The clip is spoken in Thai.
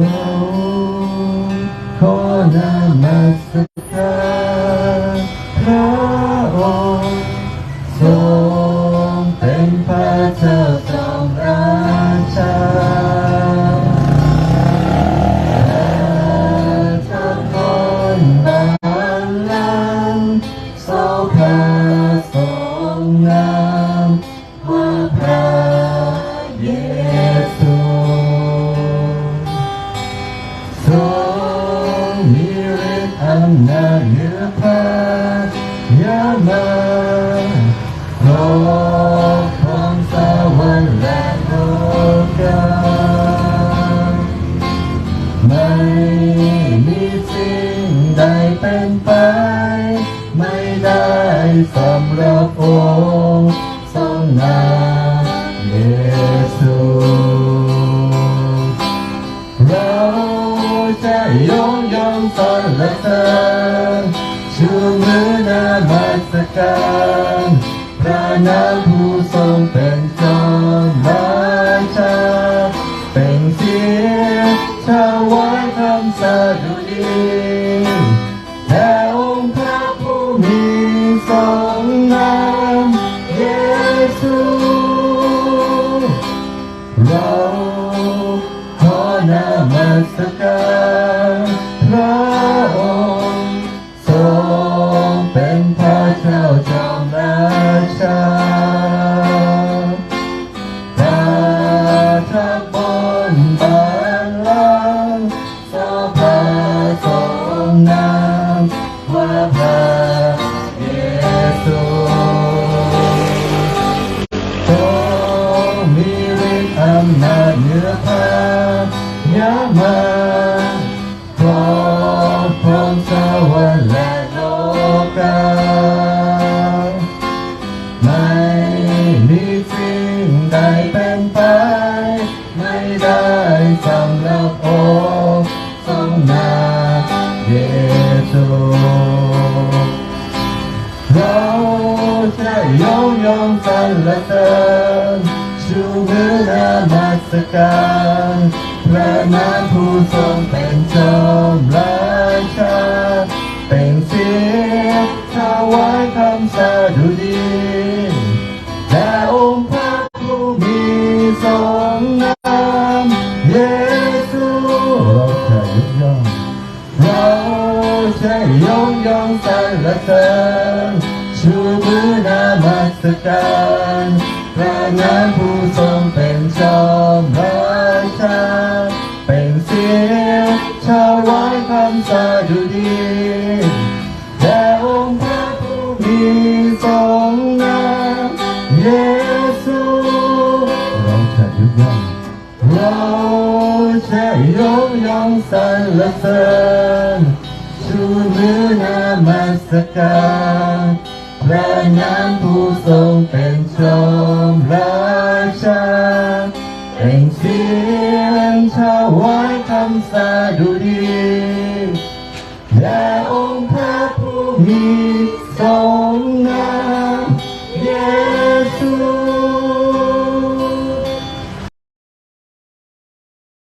เราขอนมัสการพระองค์ทรงเป็นพระเจ้าจอมราชาทุกคนบาำนาเหนือฟ้ยามารอครองสวรรค์และโลกาไม่มีสิ่งใดเป็นไป ไม่ได้สำหรับอ จะยกย่องสรรเสริญชูมือนามัสการพระน ขอนมัสการพระองค์ทรงเป็นพระเจ้าจอมราชาประทับบนบัลลังก์ทรงพระทรงนามว่าพระเยซูทรงมีฤทธิ์อำนาจเหนือฟ้า ยามาครอบครองสวรรค์และโลกาไม่มีสิ่งใดเป็นไป ไม่ได้สำหรับองค์ทรงนาเยซูเราจะยกย่องสรรเสริญชูมือนามัสการ พระนามผู้ทรงเป็นจอมราชา เป็นเสียงถวายคำสาดุดีแด่องค์พระผู้มีทรงนามเยซูเราจะยกย่องเราจะยกย่องสรรเสริญชูมือนามัสการพระนามผู้ วายคำสาดุดีแด่องค์พระผู้มีทรงนามเยซูเราจะยกย่องเราจะยกย่องสรรเสริญชูมือนามัสการพระนามผู้ทรงเป็นจอมราชาเป็นเสียงถวายคำสาดุดี